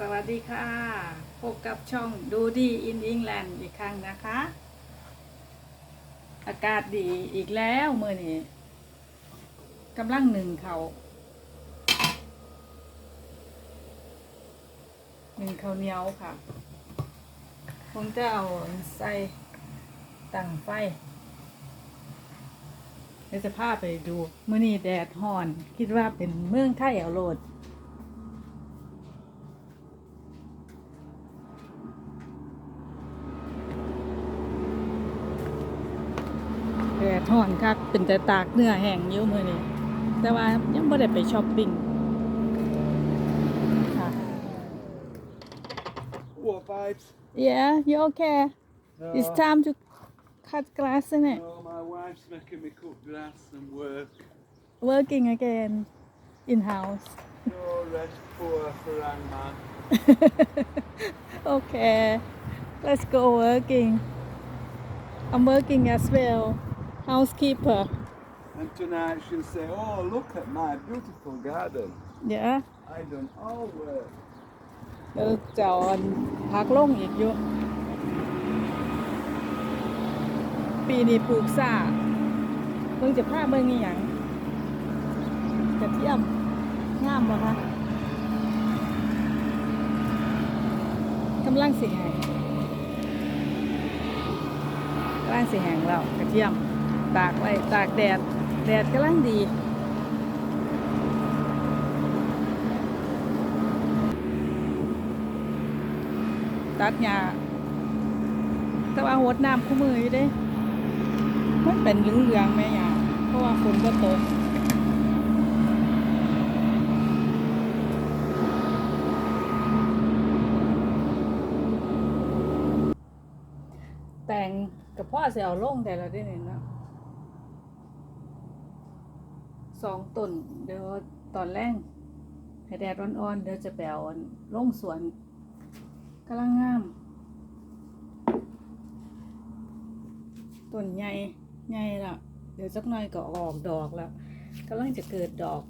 สวัสดีค่ะ พบกับช่องดูดีอินอิงแลนด์อีกครั้งนะคะ อากาศดีอีกแล้วเมื่อนี้กำลังหนึ่งเขาหนึ่งเขาเหนียวค่ะผมจะเอาใส่ตั้งไฟเดี๋ยวจะพาไปดูเมื่อนี้แดดห่อน คิดว่าเป็นเมืองไทยเอาโลดดร้อน คักเป็นแต่ตากเนื้อแห้งอยู่มื้อนี้แต่ว่ายังบ่ได้ไปช้อปปิ้งค่ะ What vibes? Yeah you okay No, It's time to cut grass isn't it no, my wife's making me cut grass and work. working again in house No rest for Farang man. okay let's go working I'm working as well housekeeper And tonight she'll say, Oh, look at my beautiful garden. yeah I done all work. เดี๋ยวจะเอาอันพักลงอีกอยู่ปีนี้ปลูกซ่าเพิ่งจะพาเบิ่งอีหยังกระเทียมงามบ่คะกำลังสิแหงกำลังสิแหงแล้วกระเทียม ตากไว้ตากแดด แดดกำลังดีตัดหญ้าแต่ว่าหดน้ำคู่มืออยู่เด้ มันเป็นเหลืองๆแม่หญ้าเพราะว่าฝนก็ตกแต่งกับพ่อเสียเอาลงแต่ละได้เนี่ยเนาะ สองต้นเดี๋ยวตอนแรกให้แดดอ่อนๆ เดี๋ยวจะแปลวลงสวนกำลังงามต้นใหญ่ใหญ่ละเดี๋ยวสักหน่อยก็ออกดอกแล้วกำลังจะเกิดดอก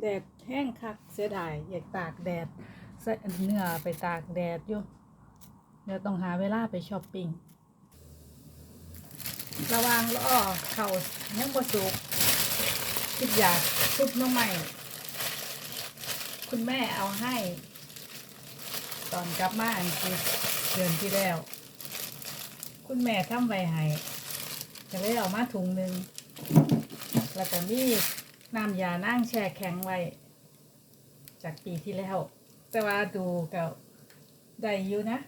แดดแห้งคักเสียดายอยากตากแดดใส่เนื้อไปตากแดดอยู่เดี๋ยวต้องหาเวลาไปช้อปปิ้ง ระวังล้อเข่ายังบ่สุกคิดอยากซุปน้องใหม่ คุณแม่เอาให้ ตอนกลับมาอังกฤษเดือนที่แล้ว คุณแม่ทำไว้ให้ก็เลยเอามาถุงหนึ่งแล้วก็มีน้ำยานั่งแช่แข็งไว้ จากปีที่แล้ว แต่ว่าดูก็ได้อยู่นะ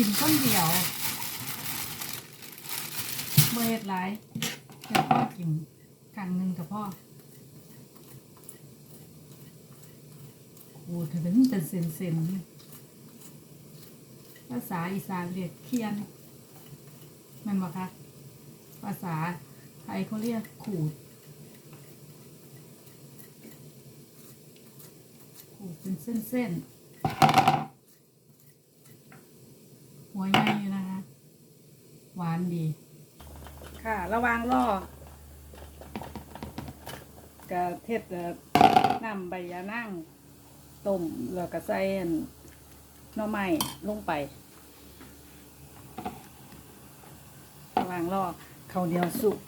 กินต้นเดียวเมื่อเฮ็ดหลายเดี๋ยวพ่อกินครั้งหนึ่งกับพ่อโอ้ถึงเป็นเป็นเซนเซนๆภาษาอีสานเรียกเคียนแมันบอกคะภาษาไทยเขาเรียกขูดขูดเป็นเส้นๆ หัวใหญ่อยู่นะคะ หวานดี ค่ะ ระวังล่อกระเทศน้ำใบยานั่งต้มแล้วก็ใส่นหน่อไม้ลงไประหว่างรอข้าวเหนียวสุก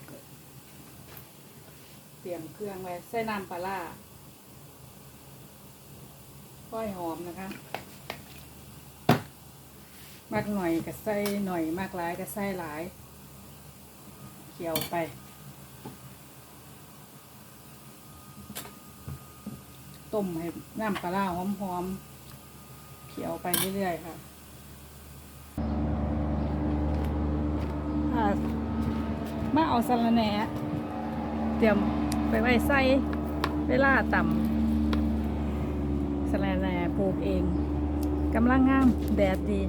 เตรียมเครื่องไว้ ใส่น้ำปลาร้าก้อยหอมนะคะ มากหน่อยก็ใส่หน่อยมากหลายก็ใส่หลายเคี่ยวไป ต้มให้น้ำปลาร้าหอมๆเคี่ยวไปเรื่อยๆค่ะค่ะมาเอาสะระแหน่เตรียมไปไว้ใส่เวลาต่ำสะระแหน่ปลูกเองกำลังงามแดดดี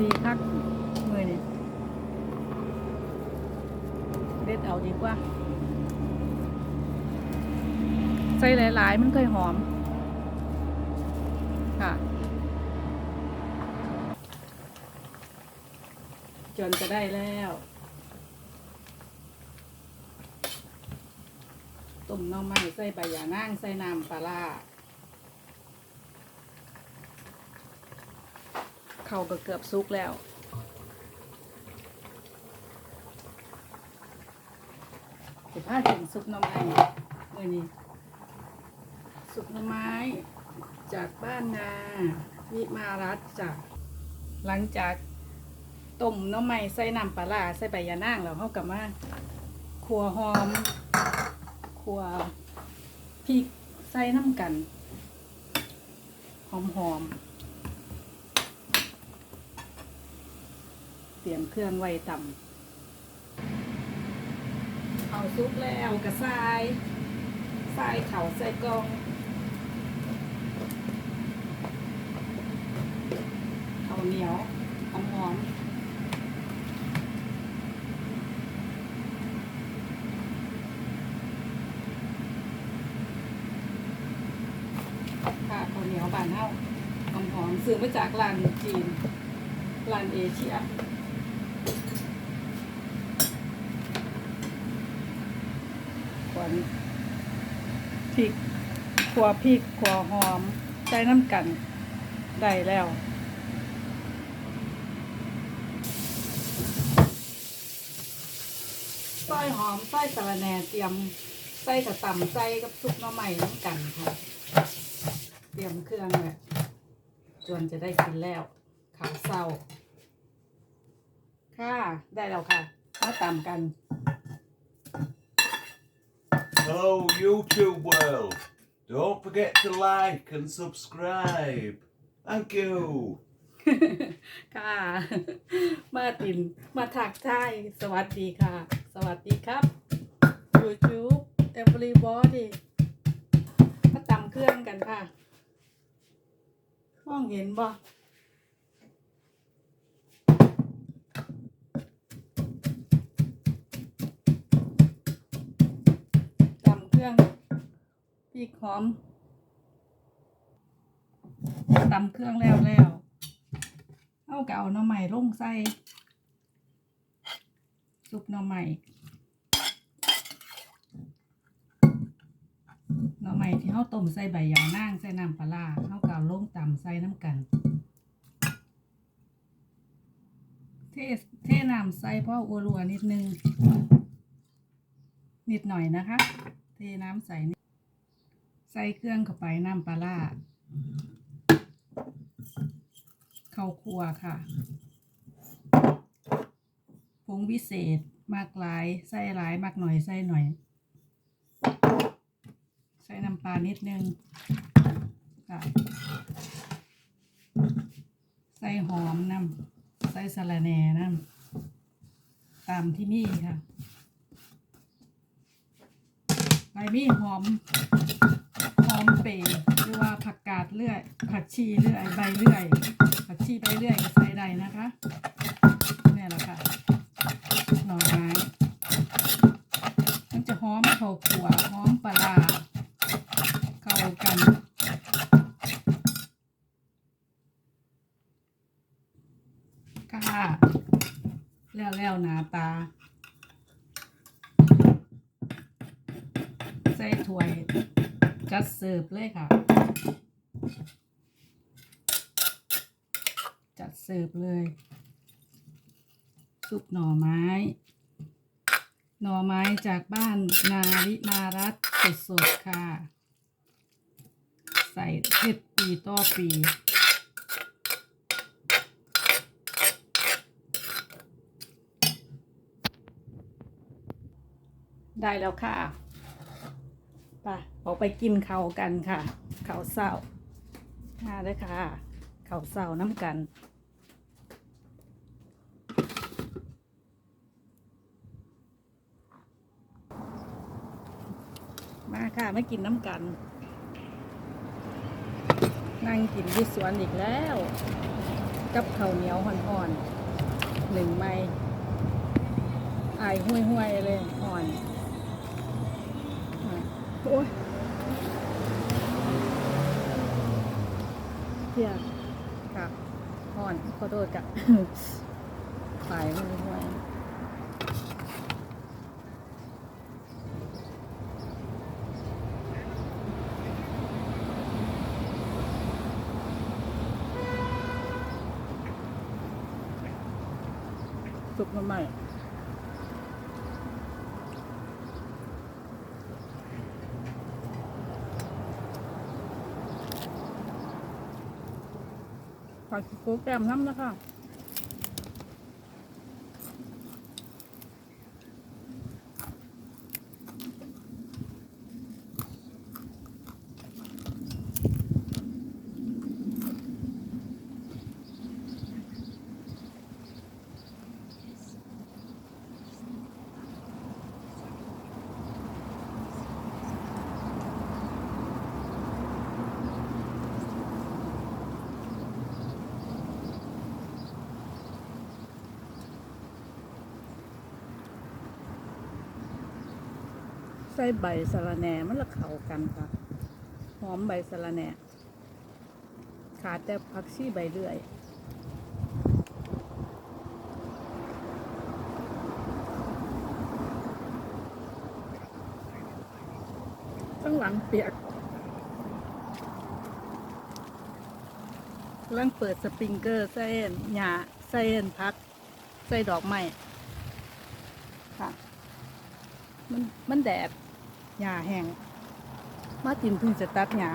ดีคักมือนี่เด็ดเอาดีกว่า ใส่หลาย ๆ มันเคยหอม ค่ะจนจะได้แล้วต้มน่อไม้ใส่ใบยานางใส่น้ำปลาร้า เขาก็เกือบสุกแล้ว สิพากินซุปหน่อไม้เมื่อนี้ซุปหน่อไม้ จากบ้านนาวิมารัตจากหลังจากต้มน้ำไม้ใส่น้ำปลาร้าใส่ใบยะนางแล้วเขากับมาขัวหอมขัวพริกใส่น้ำกัน หอมหอม เตรียมเครื่องไว้ต่ำเอาซุปแล้วกระทรายทรายเข่าใส่กล่องข้าเหนียวหอมหอมค่ะข้าวเหนียวบานเฮาหอมหอมซื้อมาจากร้านจีนร้านเอเชียขวน พริกขัวพริกขัวหอมใส่น้ำกันได้แล้วซอยหอมซอยสะระแหน่เตรียมใส่กระตำใส่กับซุปหน้ำใหม่น้ำกันค่ะ เตรียมเครื่องเลยจนจะได้กินแล้วข้าวเศร้า ค่ะ ได้แล้วค่ะมาตำกัน Hello, YouTube world. Don't forget to like and subscribe. Thank you. ค่ะ มาติน มาถักทาย สวัสดีค่ะ สวัสดีครับ YouTube everybody มาตำเครื่องกันค่ะ มองเห็นบ่ รื่องพริกหอมตำเครื่องแล้วแล้วเอากะเอาหน่อไม้ลงใส่ซุปหน่อไม้หน่อไม้ที่เฮาต้มใส่ใบยางนางใส่น้ำปลาร้าเฮากะเอาลงตำใส่น้ำกัน เทเทน้ำใส่พราะอัวรัวนิดนึง นิดหน่อยนะคะ น้ำใส่นิดใส่เครื่องเข้าไปน้ำปลาร้าข้าวคั่วค่ะผงวิเศษมากหลายใส่หลายมากหน่อยใส่หน่อย ใส่น้ำปลานิดนึงค่ะใส่หอมน้ำใส่สะระแหน่น้ำตามที่นี่ค่ะ ใบมีหอมหอมเปรย์หรือว่าผักกาดเลื่อย ผักชีเลื่อยใบเลื่อย ผักชีใบเลื่อยก็ใส่ได้นะคะนี่แหละค่ะหน่อไม้มันจะหอมข้าขัวหอมปลาร้าเข้ากันค่ะแล้วแล้วหนาตา ส่ถ้วยจัดเสิร์ฟเลยค่ะ จัดเสิร์ฟเลย ซุปหน่อไม้ หน่อไม้จากบ้านนาวิมารัตสดๆค่ะ ใส่เผ็ดปีต่อปีได้แล้วค่ะ ไปออกไปกินเขาวกันค่ะเขาวเศร้ามาเลยค่ะเขาวเศร้าน้ำกันมาค่ะไม่กินน้ำกัน นั่งกินที่สวนอีกแล้ว กับข้าวเหนียวห่อนๆหนึ่งไม้อายห้วยๆเลยห่อน โอ้ยเพียค่ะห่อนขอโทษกะปลายมือห้วยสุกมาใหม่ ฝากกิโก้แกมน้ำนะคะ ส่ใบสะระแหน่มันละเข้ากันค่ะหอมใบสะระแหน่ขาดแต่ผักชีใบเลื่อยข้างหลังเปียกกำลังเปิดสปริงเกอร์ใส่เอ็นหญ้าใส่เอ็นพักใส่ดอกไม้ค่ะ มัน มันแดด หญ้าแห้งมาตินเพิ่งจะตัดหญ้า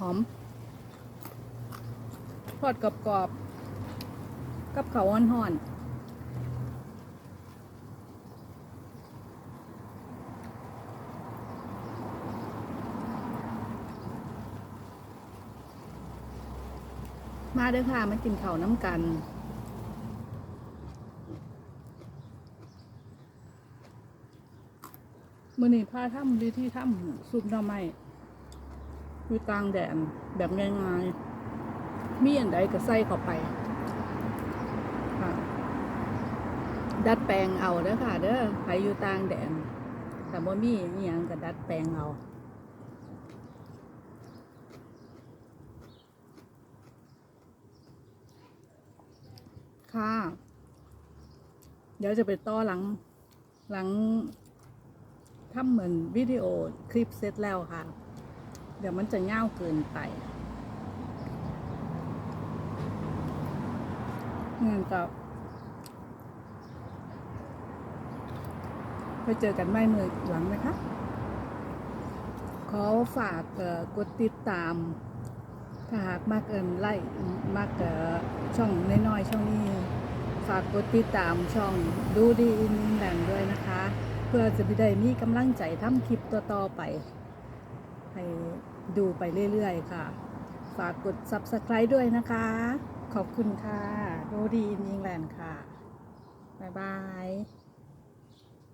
ปลาโคหอมทอดกรอบๆกับเขาวห่อนๆ มาเด้อค่ะ มากินเขาน้ำกันมือนี้พาถ้ำดีที่ถ้ำซุปหน่อไม้อยู่กลางแดดแบบง่ายๆ มีอันใดก็ใส่เข้าไปดัดแปลงเอาเด้อค่ะ เด้อใครอยู่ต่างแดนแต่ว่ามีอหยังก็ดัดแปลงเอาค่ะ เดี๋ยวจะไปต่อหลังหลังทำเหมือนวิดีโอคลิปเสร็จแล้วค่ะ เดี๋ยวมันจะเง่าเกินไป งานกับไปเจอกันไม่มือหลังนะคะ ขอฝากกดติดตาม ถ้าหากมากเอินไล่มากเอ่อช่องน้อยๆช่องนี้ ฝากกดติดตามช่องดูดีอินแลนด์ด้วยนะคะ เพื่อจะได้มีกำลังใจทำคลิปต่อๆไป ให้ดูไปเรื่อยๆค่ะ ฝากกด subscribe ด้วยนะคะ ขอบคุณค่ะโรดีอินอิงแลนด์ค่ะ บ๊ายบาย